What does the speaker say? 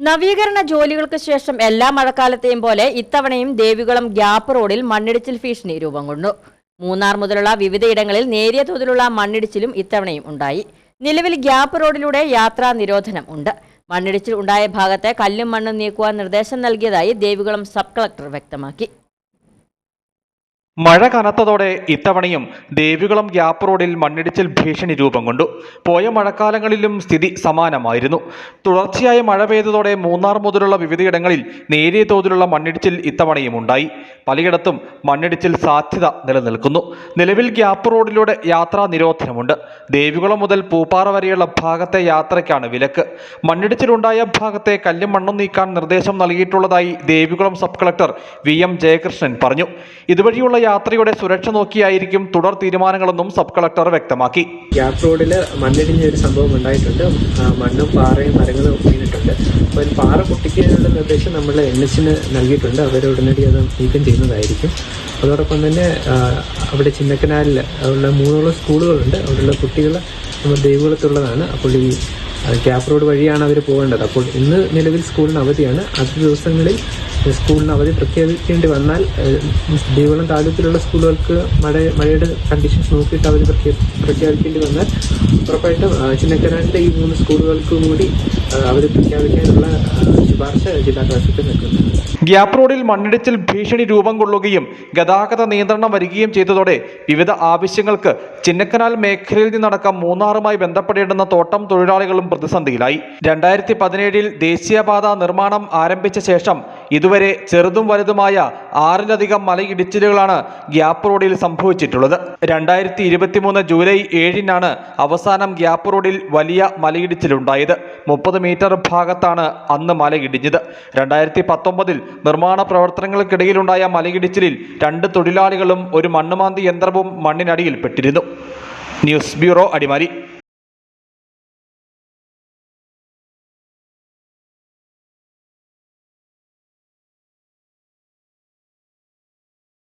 നവീകരണ ജോലികൾക്ക് ശേഷം എല്ലാ മഴക്കാലത്തെയും പോലെ ഇത്തവണയും ദേവികുളം ഗ്യാപ്പ് റോഡിൽ മണ്ണിടിച്ചിൽ ഭീഷണി രൂപം കൊണ്ടു. മൂന്നാർ മുതലുള്ള വിവിധയിടങ്ങളിൽ നേരിയ തോതിലുള്ള മണ്ണിടിച്ചിലും ഇത്തവണയും ഉണ്ടായി. നിലവിൽ ഗ്യാപ്പ് റോഡിലൂടെ യാത്രാ നിരോധനം ഉണ്ട്. മണ്ണിടിച്ചിൽ ഉണ്ടായ ഭാഗത്തെ കല്ലും മണ്ണും നീക്കുവാൻ നിർദ്ദേശം നൽകിയതായി ദേവികുളം സബ് കളക്ടർ വ്യക്തമാക്കി. മഴ കനത്തതോടെ ഇത്തവണയും ദേവികുളം ഗ്യാപ്പ് റോഡിൽ മണ്ണിടിച്ചിൽ ഭീഷണി രൂപം കൊണ്ടു. പോയ മഴക്കാലങ്ങളിലും സ്ഥിതി സമാനമായിരുന്നു. തുടർച്ചയായ മഴ പെയ്തതോടെ മൂന്നാർ മുതലുള്ള വിവിധയിടങ്ങളിൽ നേരിയ തോതിലുള്ള മണ്ണിടിച്ചിൽ ഇത്തവണയും ഉണ്ടായി. പലയിടത്തും മണ്ണിടിച്ചിൽ സാധ്യത നിലനിൽക്കുന്നു. നിലവിൽ ഗ്യാപ്പ് റോഡിലൂടെ യാത്രാ നിരോധനമുണ്ട്. ദേവികുളം മുതൽ പൂപ്പാറ വരെയുള്ള ഭാഗത്തെ യാത്രയ്ക്കാണ് വിലക്ക്. മണ്ണിടിച്ചിലുണ്ടായ ഭാഗത്തെ കല്ലും മണ്ണും നീക്കാൻ നിർദ്ദേശം നൽകിയിട്ടുള്ളതായി Devikulam sub collector V M Jayakrishnan പറഞ്ഞു. ഇതുവഴിയുള്ള യാത്രയുടെ സുരക്ഷ നോക്കിയായിരിക്കും തുടർ തീരുമാനങ്ങളെന്നും സബ് കളക്ടർ വ്യക്തമാക്കി. ഗ്യാപ് റോഡിൽ മണ്ണിടിഞ്ഞ ഒരു സംഭവം ഉണ്ടായിട്ടുണ്ട്. മണ്ണും പാറയും മരങ്ങളും വീണിട്ടുണ്ട്. അപ്പോൾ പാറ പൊട്ടിക്കാനുള്ള നിർദ്ദേശം നമ്മൾ എൻ എസിന് നൽകിയിട്ടുണ്ട്. അവർ ഉടനടി അത് നീക്കം ചെയ്യുന്നതായിരിക്കും. അതോടൊപ്പം തന്നെ അവിടെ ചിന്നക്കനാലിൽ ഉള്ള മൂന്നോളം സ്കൂളുകളുണ്ട്. അവിടെയുള്ള കുട്ടികൾ നമ്മൾ ദൈവകുലത്തുള്ളതാണ് അപ്പോൾ ഈ ഗ്യാപ്പ് റോഡ് വഴിയാണ് അവർ പോകേണ്ടത്. അപ്പോൾ ഇന്ന് നിലവിൽ സ്കൂളിന് അവധിയാണ്. അടുത്ത ദിവസങ്ങളിൽ സ്കൂളിന് അവധി പ്രഖ്യാപിക്കേണ്ടി വന്നാൽ ദേവളം താലൂക്കിലുള്ള സ്കൂളുകൾക്ക് മഴ മഴയുടെ കണ്ടീഷൻസ് നോക്കിയിട്ട് അവധി പ്രഖ്യാ- പ്രഖ്യാപിക്കേണ്ടി വന്നാൽ ഉറപ്പായിട്ടും ചിന്നക്കനാലിന്റെ ഈ മൂന്ന് സ്കൂളുകൾക്കും കൂടി അവധി പ്രഖ്യാപിക്കാനുള്ള ഗ്യാപ്പ് റോഡിൽ മണ്ണിടിച്ചിൽ ഭീഷണി രൂപം കൊള്ളുകയും ഗതാഗത നിയന്ത്രണം വരികയും ചെയ്തതോടെ വിവിധ ആവശ്യങ്ങൾക്ക് ചിന്നക്കനാൽ മേഖലയിൽ നിന്നടക്കം മൂന്നാറുമായി ബന്ധപ്പെടേണ്ടുന്ന തോട്ടം തൊഴിലാളികളും പ്രതിസന്ധിയിലായി. രണ്ടായിരത്തി പതിനേഴിൽ ദേശീയപാത നിർമ്മാണം ആരംഭിച്ച ശേഷം ഇതുവരെ ചെറുതും വലുതുമായ ആറിലധികം മലയിടിച്ചിലുകളാണ് ഗ്യാപ് റോഡിൽ സംഭവിച്ചിട്ടുള്ളത്. രണ്ടായിരത്തി ഇരുപത്തിമൂന്ന് ജൂലൈ ഏഴിനാണ് അവസാനം ഗ്യാപ് റോഡിൽ വലിയ മലയിടിച്ചിലുണ്ടായത്. മുപ്പത് മീറ്റർ ഭാഗത്താണ് അന്ന് മലയിടിഞ്ഞത്. രണ്ടായിരത്തി പത്തൊമ്പതിൽ നിർമ്മാണ പ്രവർത്തനങ്ങൾക്കിടയിലുണ്ടായ മലയിടിച്ചിലിൽ രണ്ട് തൊഴിലാളികളും ഒരു മണ്ണുമാന്തി യന്ത്രവും മണ്ണിനടിയിൽപ്പെട്ടിരുന്നു ന്യൂസ് ബ്യൂറോ അടിമാലി.